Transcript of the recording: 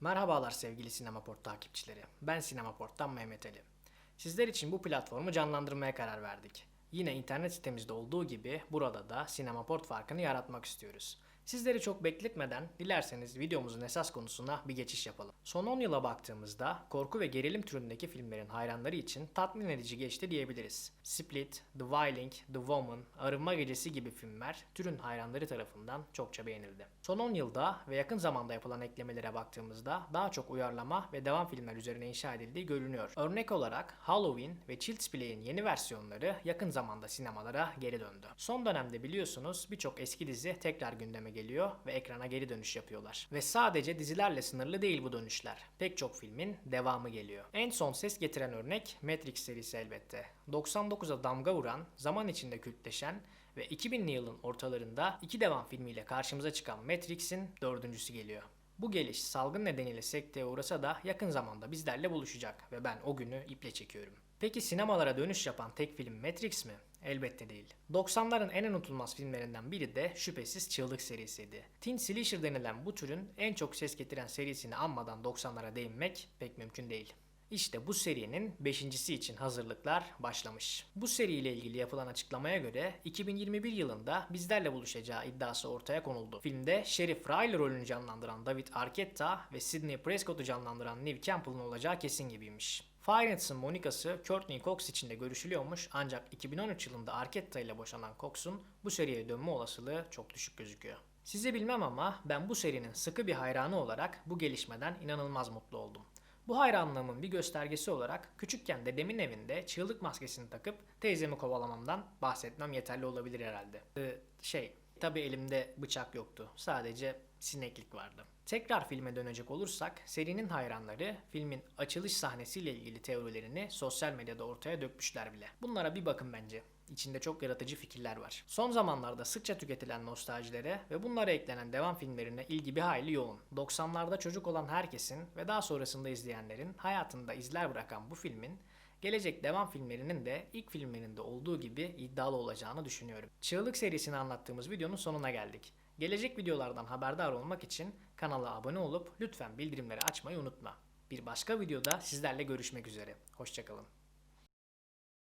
Merhabalar sevgili Sinemaport takipçileri. Ben Sinemaport'tan Mehmet Ali. Sizler için bu platformu canlandırmaya karar verdik. Yine internet sitemizde olduğu gibi burada da Sinemaport farkını yaratmak istiyoruz. Sizleri çok bekletmeden dilerseniz videomuzun esas konusuna bir geçiş yapalım. Son 10 yıla baktığımızda korku ve gerilim türündeki filmlerin hayranları için tatmin edici geçti diyebiliriz. Split, The Wailing, The Woman, Arınma Gecesi gibi filmler türün hayranları tarafından çokça beğenildi. Son 10 yılda ve yakın zamanda yapılan eklemelere baktığımızda daha çok uyarlama ve devam filmler üzerine inşa edildiği görünüyor. Örnek olarak Halloween ve Child's Play'in yeni versiyonları yakın zamanda sinemalara geri döndü. Son dönemde biliyorsunuz birçok eski dizi tekrar gündeme geliyor ve ekrana geri dönüş yapıyorlar. Ve sadece dizilerle sınırlı değil bu dönüşler. Pek çok filmin devamı geliyor. En son ses getiren örnek Matrix serisi elbette. 99'a damga vuran, zaman içinde kültleşen ve 2000'li yılın ortalarında iki devam filmiyle karşımıza çıkan Matrix'in dördüncüsü geliyor. Bu geliş salgın nedeniyle sekteye uğrasa da yakın zamanda bizlerle buluşacak ve ben o günü iple çekiyorum. Peki sinemalara dönüş yapan tek film Matrix mi? Elbette değil. 90'ların en unutulmaz filmlerinden biri de şüphesiz Çığlık serisiydi. Teen Slasher denilen bu türün en çok ses getiren serisini anmadan 90'lara değinmek pek mümkün değil. İşte bu serinin 5.si için hazırlıklar başlamış. Bu seriyle ilgili yapılan açıklamaya göre 2021 yılında bizlerle buluşacağı iddiası ortaya konuldu. Filmde Sheriff Riley rolünü canlandıran David Arquetta ve Sidney Prescott'u canlandıran Neve Campbell'ın olacağı kesin gibiymiş. Fire Nights'ın Monica'sı Courtney Cox için de görüşülüyormuş ancak 2013 yılında Arquetta ile boşanan Cox'un bu seriye dönme olasılığı çok düşük gözüküyor. Size bilmem ama ben bu serinin sıkı bir hayranı olarak bu gelişmeden inanılmaz mutlu oldum. Bu hayranlığımın bir göstergesi olarak küçükken dedemin evinde çığlık maskesini takıp teyzemi kovalamamdan bahsetmem yeterli olabilir herhalde. Ee, şey, tabi elimde bıçak yoktu. Sadece sineklik vardı. Tekrar filme dönecek olursak serinin hayranları filmin açılış sahnesiyle ilgili teorilerini sosyal medyada ortaya dökmüşler bile. Bunlara bir bakın bence. İçinde çok yaratıcı fikirler var. Son zamanlarda sıkça tüketilen nostaljilere ve bunlara eklenen devam filmlerine ilgi bir hayli yoğun. 90'larda çocuk olan herkesin ve daha sonrasında izleyenlerin hayatında izler bırakan bu filmin gelecek devam filmlerinin de ilk filmlerinde olduğu gibi iddialı olacağını düşünüyorum. Çığlık serisini anlattığımız videonun sonuna geldik. Gelecek videolardan haberdar olmak için kanala abone olup lütfen bildirimleri açmayı unutma. Bir başka videoda sizlerle görüşmek üzere. Hoşçakalın.